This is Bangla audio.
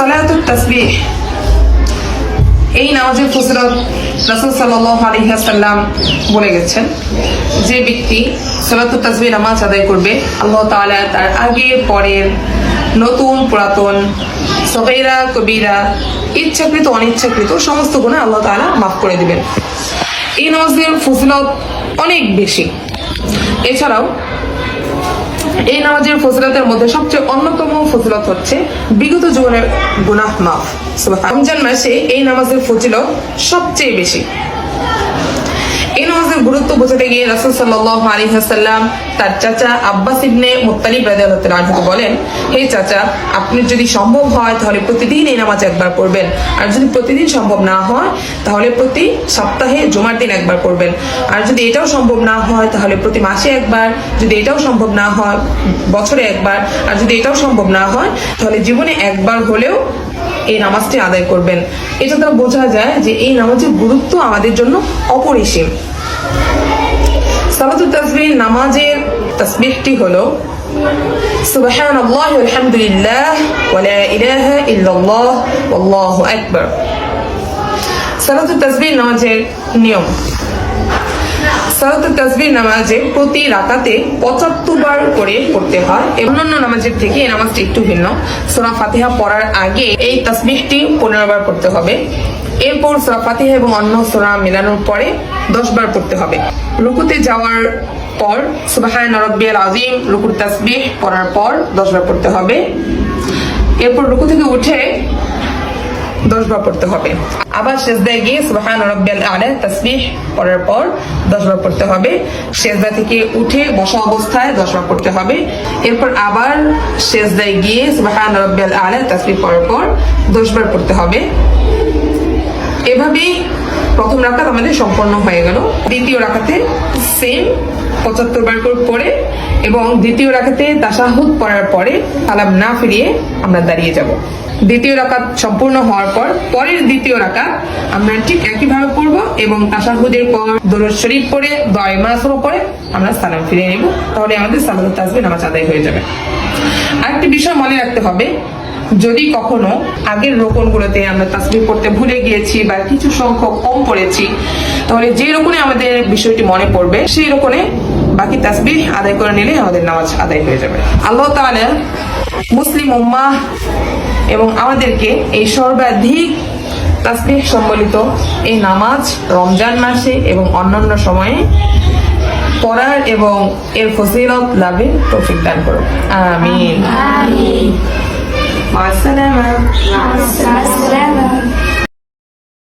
সালাতুত তাসবিহ। এই নামাজের ফজিলত রাসূল সাল্লাল্লাহু আলাইহি ওয়াসাল্লাম বলে গেছেন, যে ব্যক্তি সালাতুত তাসবিহ নামাজ আদায় করবে, আল্লাহ তাআলা তার আগে পরের নতুন পুরাতন সগীরা, কবিরা, ইচ্ছাকৃত, অনিচ্ছাকৃত সমস্ত গুনাহ আল্লাহ তাআলা মাফ করে দিবেন। এই নামাজের ফজিলত অনেক বেশি। এছাড়াও এই নামাজের ফজিলতের মধ্যে সবচেয়ে অন্যতম ফজিলত হচ্ছে বিগত জীবনের গুনাহ মাফ। রমজান মাসে এই নামাজের ফজিলত সবচেয়ে বেশি। নামাজের গুরুত্ব বোঝাতে গিয়ে রাসূল সাল্লাল্লাহু আলাইহি ওয়াসাল্লাম তার চাচা আব্বাস ইবনে মুত্তালিব রাদিয়াল্লাহু আনহুকে বলেন, হে চাচা, আপনি যদি সম্ভব হয় তাহলে প্রতিদিন এই নামাজ একবার পড়বেন। আর যদি প্রতিদিন সম্ভব না হয়, তাহলে প্রতি সপ্তাহে জুমার দিন একবার পড়বেন। আর যদি এটাও সম্ভব না হয়, তাহলে প্রতি মাসে একবার। যদি এটাও সম্ভব না হয়, বছরে একবার। আর যদি এটাও সম্ভব না হয়, তাহলে জীবনে একবার হলেও এই নামাজটি আদায় করবেন। এটা দ্বারা বোঝা যায় যে এই নামাজের গুরুত্ব আমাদের জন্য অপরিসীম। সালাতুত তাসবিহ নামাজের তাসবিহটি হলো সুবহান আল্লাহ আলহামদুলিল্লাহ ওয়ালা ইলাহা ইল্লাল্লাহ ওয়াল্লাহু আকবার। সালাতুত তাসবিহ নামাজের নিয়ম। সালাতুত তাসবিহ নামাজে প্রতি রাকাতে পঁচাত্তর বার করে পড়তে হয় অন্যান্য নামাজের থেকে এই নামাজটি একটু ভিন্ন। সূরা ফাতিহা পড়ার আগে এই তাসবিহটি পনেরো বার পড়তে হবে। এরপর সূরা ফাতিহা এবং অন্য সূরা মেলানোর পরে দশ বার পড়তে হবে। রুকুতে যাওয়ার পর, সুবহান রাব্বিয়াল আযীম, রুকুর তাসবিহ পড়ার পর দশ বার পড়তে হবে। এরপর রুকু থেকে উঠে দশ বার পড়তে হবে। আবার সেজদায় গিয়ে সুবহান রাব্বিয়াল আলা তাসবিহ পড়ার পর দশ বার পড়তে হবে। সেজদা থেকে উঠে বসা অবস্থায় দশ বার পড়তে হবে। এরপর আবার সেজদায় গিয়ে সুবহান রাব্বিয়াল আলা তাসবিহ পড়ার পর দশ বার পড়তে হবে। এভাবেই প্রথম রাকাত আমাদের সম্পন্ন হয়ে গেল। দ্বিতীয় রাকাতে সেম পঁচাত্তর বার করে পড়ে এবং দ্বিতীয় রাকাতে তাসাহুদ পড়ার পরে সালাম না ফিরিয়ে আমরা দাঁড়িয়ে যাব। দ্বিতীয় রাকাত সম্পূর্ণ হওয়ার পর পরের দ্বিতীয় রাকাত আমরা ঠিক একইভাবে পড়ব এবং তাসাহুদের পর দরুদ শরীফ পড়ে, দয় মাসও পরে আমরা সালাম ফিরিয়ে নেব। তাহলে আমাদের সালাম তাসবিহ নামাজ আদায় হয়ে যাবে। আরেকটি বিষয় মনে রাখতে হবে যদি কখনো আগের রোপণগুলোতে আমরা তাসবিহ পড়তে ভুলে গিয়েছি বা কিছু সংখ্যক কম পড়েছি, তাহলে যে রকমে আমাদের বিষয়টি মনে পড়বে, সেই রকমে বাকি তাসবিহ আদায় করে নিলে আমাদের নামাজ আদায় হয়ে যাবে। আল্লাহ তাআলা মুসলিম উম্মা এবং আমাদেরকে এই সর্বাধিক তাসবিহ সম্বলিত এই নামাজ রমজান মাসে এবং অন্যান্য সময়ে পড়ার এবং এর ফজিলত লাভের তৌফিক দান করুন আমিন। Mağaz seleme. Mağaz seleme.